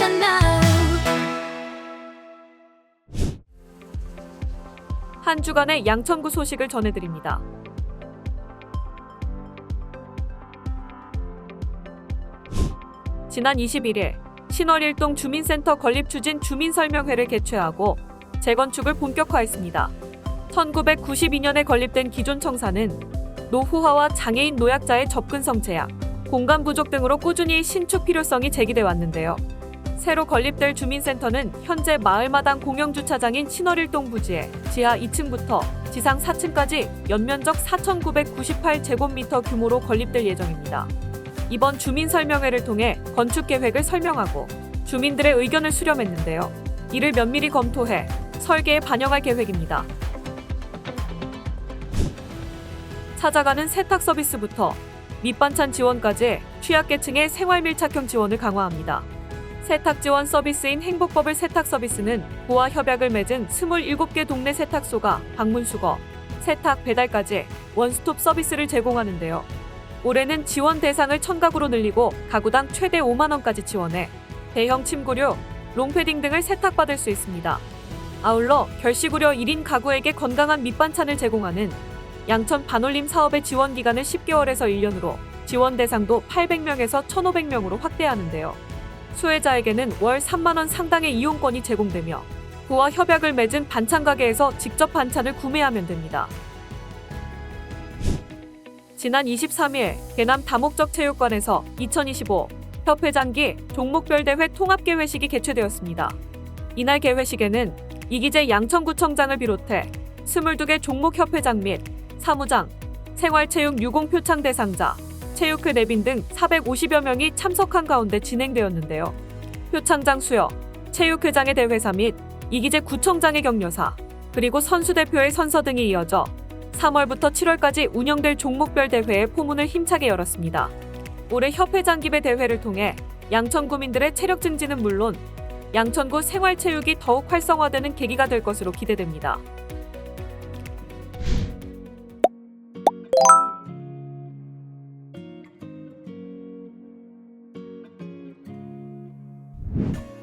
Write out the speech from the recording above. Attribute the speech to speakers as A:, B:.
A: now.
B: 한 주간의 양천구 소식을 전해드립니다. 지난 21일 신월일동 주민센터 건립 추진 주민설명회를 개최하고 재건축을 본격화했습니다. 1992년에 건립된 기존 청사는 노후화와 장애인 노약자의 접근성 제약, 공간 부족 등으로 꾸준히 신축 필요성이 제기돼 왔는데요. 새로 건립될 주민센터는 현재 마을마당 공영주차장인 신월일동 부지에 지하 2층부터 지상 4층까지 연면적 4,998제곱미터 규모로 건립될 예정입니다. 이번 주민 설명회를 통해 건축 계획을 설명하고 주민들의 의견을 수렴했는데요. 이를 면밀히 검토해 설계에 반영할 계획입니다. 찾아가는 세탁 서비스부터 밑반찬 지원까지 취약계층의 생활 밀착형 지원을 강화합니다. 세탁 지원 서비스인 행복버블 세탁 서비스는 부와 협약을 맺은 27개 동네 세탁소가 방문 수거, 세탁 배달까지 원스톱 서비스를 제공하는데요. 올해는 지원 대상을 천각으로 늘리고 가구당 최대 5만 원까지 지원해 대형 침구류, 롱패딩 등을 세탁받을 수 있습니다. 아울러 결식우려 1인 가구에게 건강한 밑반찬을 제공하는 양천 반올림 사업의 지원 기간을 10개월에서 1년으로 지원 대상도 800명에서 1,500명으로 확대하는데요. 수혜자에게는 월 3만 원 상당의 이용권이 제공되며 부와 협약을 맺은 반찬 가게에서 직접 반찬을 구매하면 됩니다. 지난 23일 대남 다목적 체육관에서 2025 협회 장기 종목별 대회 통합 개회식이 개최되었습니다. 이날 개회식에는 이기재 양천구청장을 비롯해 22개 종목 협회장 및 사무장, 생활체육 유공 표창 대상자, 체육회 내빈 등 450여 명이 참석한 가운데 진행되었는데요. 표창장 수여, 체육회장의 대회사 및 이기재 구청장의 격려사, 그리고 선수대표의 선서 등이 이어져 3월부터 7월까지 운영될 종목별 대회의 포문을 힘차게 열었습니다. 올해 협회장 기배 대회를 통해 양천 구민들의 체력 증진은 물론 양천구 생활체육이 더욱 활성화되는 계기가 될 것으로 기대됩니다. you